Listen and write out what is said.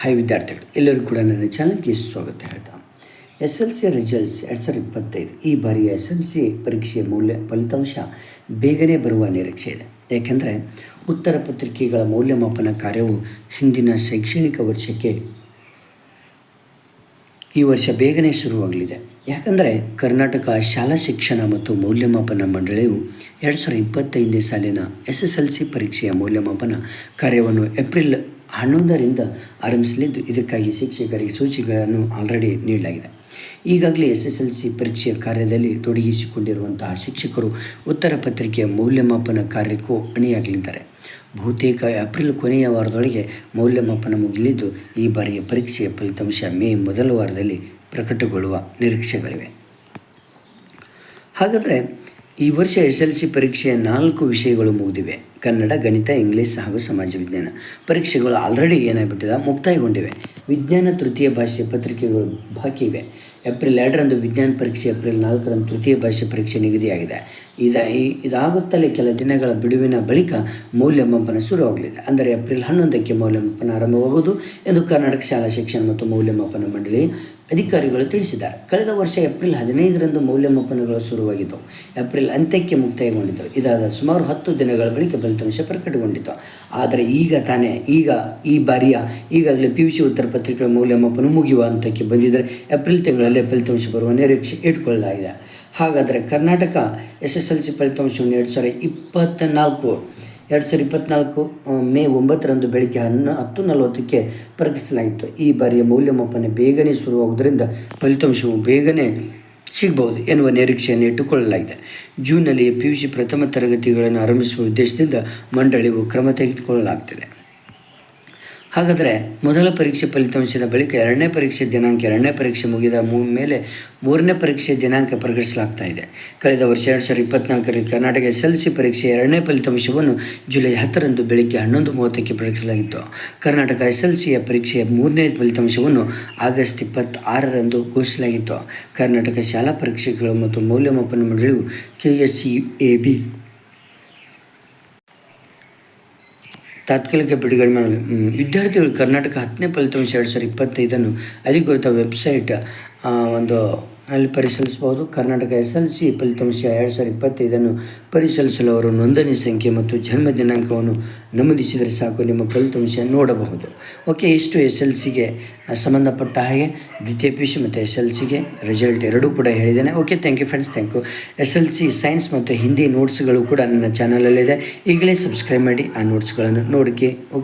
Hi ವಿದ್ಯಾರ್ಥಿಗಳು. ಎಲ್ಲರಿಗೂ ಕೂಡ ನನ್ನ ಚಾನಲ್ಗೆ ಸ್ವಾಗತ ಹೇಳ್ತಾ. ಎಸ್ ಎಲ್ ಸಿ ರಿಸಲ್ಟ್ಸ್ ಎರಡು ಸಾವಿರದ ಇಪ್ಪತ್ತೈದು. ಈ ಬಾರಿಯ ಎಸ್ ಎಲ್ ಸಿ ಪರೀಕ್ಷೆಯ ಮೌಲ್ಯ, ಫಲಿತಾಂಶ ಬೇಗನೆ ಬರುವ ನಿರೀಕ್ಷೆ ಇದೆ. ಏಕೆಂದರೆ ಉತ್ತರ ಪತ್ರಿಕೆಗಳ ಮೌಲ್ಯಮಾಪನ ಕಾರ್ಯವು ಹಿಂದಿನ ಶೈಕ್ಷಣಿಕ ವರ್ಷಕ್ಕೆ ಈ ವರ್ಷ ಬೇಗನೆ ಶುರುವಾಗಲಿದೆ. ಯಾಕಂದರೆ ಕರ್ನಾಟಕ ಶಾಲಾ ಶಿಕ್ಷಣ ಮತ್ತು ಮೌಲ್ಯಮಾಪನ ಮಂಡಳಿಯು ಎರಡು ಸಾವಿರದ ಇಪ್ಪತ್ತೈದನೇ ಸಾಲಿನ ಎಸ್ ಎಸ್ ಎಲ್ ಸಿ ಪರೀಕ್ಷೆಯ ಮೌಲ್ಯಮಾಪನ ಕಾರ್ಯವನ್ನು ಏಪ್ರಿಲ್ ಹನ್ನೊಂದರಿಂದ ಆರಂಭಿಸಲಿದ್ದು, ಇದಕ್ಕಾಗಿ ಶಿಕ್ಷಕರಿಗೆ ಸೂಚಿಗಳನ್ನು ಆಲ್ರೆಡಿ ನೀಡಲಾಗಿದೆ. ಈಗಾಗಲೇ ಎಸ್ ಎಸ್ ಎಲ್ ಸಿ ಪರೀಕ್ಷೆಯ ಕಾರ್ಯದಲ್ಲಿ ತೊಡಗಿಸಿಕೊಂಡಿರುವಂತಹ ಶಿಕ್ಷಕರು ಉತ್ತರ ಪತ್ರಿಕೆಯ ಮೌಲ್ಯಮಾಪನ ಕಾರ್ಯಕ್ಕೂ ಅಣಿಯಾಗಲಿದ್ದಾರೆ. ಬಹುತೇಕ ಏಪ್ರಿಲ್ ಕೊನೆಯ ವಾರದೊಳಗೆ ಮೌಲ್ಯಮಾಪನ ಮುಗಿಲಿದ್ದು, ಈ ಬಾರಿಯ ಪರೀಕ್ಷೆಯ ಫಲಿತಾಂಶ ಮೇ ಮೊದಲ ವಾರದಲ್ಲಿ ಪ್ರಕಟಗೊಳ್ಳುವ ನಿರೀಕ್ಷೆಗಳಿವೆ. ಹಾಗಾದರೆ ಈ ವರ್ಷ ಎಸ್ ಎಲ್ ಸಿ ಪರೀಕ್ಷೆಯ ನಾಲ್ಕು ವಿಷಯಗಳು ಮುಗಿದಿವೆ. ಕನ್ನಡ, ಗಣಿತ, ಇಂಗ್ಲೀಷ್ ಹಾಗೂ ಸಮಾಜ ವಿಜ್ಞಾನ. ಪರೀಕ್ಷೆಗಳು ಆಲ್ರೆಡಿ ಏನಾಗಿಬಿಟ್ಟಿದೆ? ಮುಕ್ತಾಯಗೊಂಡಿವೆ. ವಿಜ್ಞಾನ, ತೃತೀಯ ಭಾಷೆ ಪತ್ರಿಕೆಗಳು ಬಾಕಿ ಇವೆ ಏಪ್ರಿಲ್ ಎರಡರಂದು ವಿಜ್ಞಾನ ಪರೀಕ್ಷೆ, ಏಪ್ರಿಲ್ ನಾಲ್ಕರಂದು ತೃತೀಯ ಭಾಷೆ ಪರೀಕ್ಷೆ ನಿಗದಿಯಾಗಿದೆ. ಇದ ಇದಾಗುತ್ತಲೇ ಕೆಲ ದಿನಗಳ ಬಿಡುವಿನ ಬಳಿಕ ಮೌಲ್ಯಮಾಪನ ಶುರುವಾಗಲಿದೆ. ಅಂದರೆ ಏಪ್ರಿಲ್ ಹನ್ನೊಂದಕ್ಕೆ ಮೌಲ್ಯಮಾಪನ ಆರಂಭವಾಗುವುದು ಎಂದು ಕರ್ನಾಟಕ ಶಾಲಾ ಶಿಕ್ಷಣ ಮತ್ತು ಮೌಲ್ಯಮಾಪನ ಮಂಡಳಿ ಅಧಿಕಾರಿಗಳು ತಿಳಿಸಿದ್ದಾರೆ. ಕಳೆದ ವರ್ಷ ಏಪ್ರಿಲ್ ಹದಿನೈದರಂದು ಮೌಲ್ಯಮಾಪನಗಳು ಶುರುವಾಗಿದ್ದವು. ಏಪ್ರಿಲ್ ಅಂತ್ಯಕ್ಕೆ ಮುಕ್ತಾಯಗೊಂಡಿದ್ದವು ಇದಾದ ಸುಮಾರು ಹತ್ತು ದಿನಗಳ ಬಳಿಕ ಫಲಿತಾಂಶ ಪ್ರಕಟಗೊಂಡಿತು ಆದರೆ ಈಗ ತಾನೇ ಈಗ ಈ ಬಾರಿಯ ಈಗಾಗಲೇ ಪಿ ಯು ಸಿ ಉತ್ತರ ಪತ್ರಿಕೆಗಳ ಮೌಲ್ಯಮಾಪನ ಮುಗಿಯುವ ಹಂತಕ್ಕೆ ಬಂದಿದ್ದರೆ ಏಪ್ರಿಲ್ ತಿಂಗಳಲ್ಲೇ ಫಲಿತಾಂಶ ಬರುವ ನಿರೀಕ್ಷೆ ಇಟ್ಕೊಳ್ಳಲಾಗಿದೆ. ಹಾಗಾದರೆ Karnataka S S L C ಫಲಿತಾಂಶವನ್ನು ಎರಡು ಸಾವಿರ ಇಪ್ಪತ್ತ ನಾಲ್ಕು ಎರಡು ಸಾವಿರದ ಇಪ್ಪತ್ತ್ನಾಲ್ಕು ಮೇ ಒಂಬತ್ತರಂದು ಬೆಳಗ್ಗೆ ಹನ್ನ, ಹತ್ತು ನಲವತ್ತಕ್ಕೆ ಪ್ರಕಟಿಸಲಾಗಿತ್ತು. ಈ ಬಾರಿಯ ಮೌಲ್ಯಮಾಪನ ಬೇಗನೆ ಶುರುವಾಗುವುದರಿಂದ ಫಲಿತಾಂಶವು ಬೇಗನೆ ಸಿಗಬಹುದು ಎನ್ನುವ ನಿರೀಕ್ಷೆಯನ್ನು ಇಟ್ಟುಕೊಳ್ಳಲಾಗಿದೆ. ಜೂನ್ನಲ್ಲಿ ಪಿ ಯು ಸಿ ಪ್ರಥಮ ತರಗತಿಗಳನ್ನು ಆರಂಭಿಸುವ ಉದ್ದೇಶದಿಂದ ಮಂಡಳಿಯು ಕ್ರಮ ತೆಗೆದುಕೊಳ್ಳಲಾಗ್ತಿದೆ. ಹಾಗಾದರೆ ಮೊದಲ ಪರೀಕ್ಷೆ ಫಲಿತಾಂಶದ ಬಳಿಕ ಎರಡನೇ ಪರೀಕ್ಷೆ ದಿನಾಂಕ, ಎರಡನೇ ಪರೀಕ್ಷೆ ಮುಗಿದ ಮೇಲೆ ಮೂರನೇ ಪರೀಕ್ಷೆ ದಿನಾಂಕ ಪ್ರಕಟಿಸಲಾಗ್ತಾ ಇದೆ. ಕಳೆದ ವರ್ಷ ಎರಡು ಸಾವಿರದ ಇಪ್ಪತ್ನಾಲ್ಕರಲ್ಲಿ ಕರ್ನಾಟಕ ಎಸ್ ಎಲ್ ಸಿ ಪರೀಕ್ಷೆ ಎರಡನೇ ಫಲಿತಾಂಶವನ್ನು ಜುಲೈ ಹತ್ತರಂದು ಬೆಳಗ್ಗೆ ಹನ್ನೊಂದು ಮೂವತ್ತಕ್ಕೆ ಪ್ರಕಟಿಸಲಾಗಿತ್ತು. ಕರ್ನಾಟಕ ಎಸ್ ಎಲ್ ಸಿಯ ಪರೀಕ್ಷೆಯ ಮೂರನೇ ಫಲಿತಾಂಶವನ್ನು ಆಗಸ್ಟ್ ಇಪ್ಪತ್ತಾರರಂದು ಘೋಷಿಸಲಾಗಿತ್ತು. ಕರ್ನಾಟಕ ಶಾಲಾ ಪರೀಕ್ಷೆಗಳು ಮತ್ತು ಮೌಲ್ಯಮಾಪನ ಮಂಡಳಿಯು K S E A B ತಾತ್ಕಾಲಿಕ ಬಿಡುಗಡೆ ಮಾಡಿ ವಿದ್ಯಾರ್ಥಿಗಳು ಕರ್ನಾಟಕ ಹತ್ತನೇ ಫಲಿತಾಂಶ ಎರಡು ಸಾವಿರದ ಇಪ್ಪತ್ತೈದನ್ನು ಅಧಿಕೃತ ವೆಬ್ಸೈಟ್ ಒಂದು ಅಲ್ಲಿ ಪರಿಶೀಲಿಸಬಹುದು. ಕರ್ನಾಟಕ ಎಸ್ ಎಲ್ ಸಿ ಫಲಿತಾಂಶ ಎರಡು ಸಾವಿರದ ಇಪ್ಪತ್ತೈದನ್ನು ಪರಿಶೀಲಿಸಲು ಅವರು ನೋಂದಣಿ ಸಂಖ್ಯೆ ಮತ್ತು ಜನ್ಮ ದಿನಾಂಕವನ್ನು ನಮೂದಿಸಿದರೆ ಸಾಕು. ನಿಮ್ಮ ಫಲಿತಾಂಶ ನೋಡಬಹುದು. ಓಕೆ, ಇಷ್ಟು ಎಸ್ ಎಲ್ ಸಿಗೆ ಸಂಬಂಧಪಟ್ಟ ಹಾಗೆ. ದ್ವಿತೀಯ ಪಿ ಯು ಸಿ ಮತ್ತು ಎಸ್ ಎಲ್ ಸಿಗೆ ರಿಸಲ್ಟ್ ಎರಡೂ ಕೂಡ ಹೇಳಿದ್ದೇನೆ. Okay thank you friends thank you S L C science ಮತ್ತು ಹಿಂದಿ ನೋಟ್ಸ್ಗಳು ಕೂಡ ನನ್ನ ಚಾನಲಲ್ಲಿದೆ ಈಗಲೇ ಸಬ್ಸ್ಕ್ರೈಬ್ ಮಾಡಿ ಆ ನೋಟ್ಸ್ಗಳನ್ನು ನೋಡಿಕೆ. ಓಕೆ.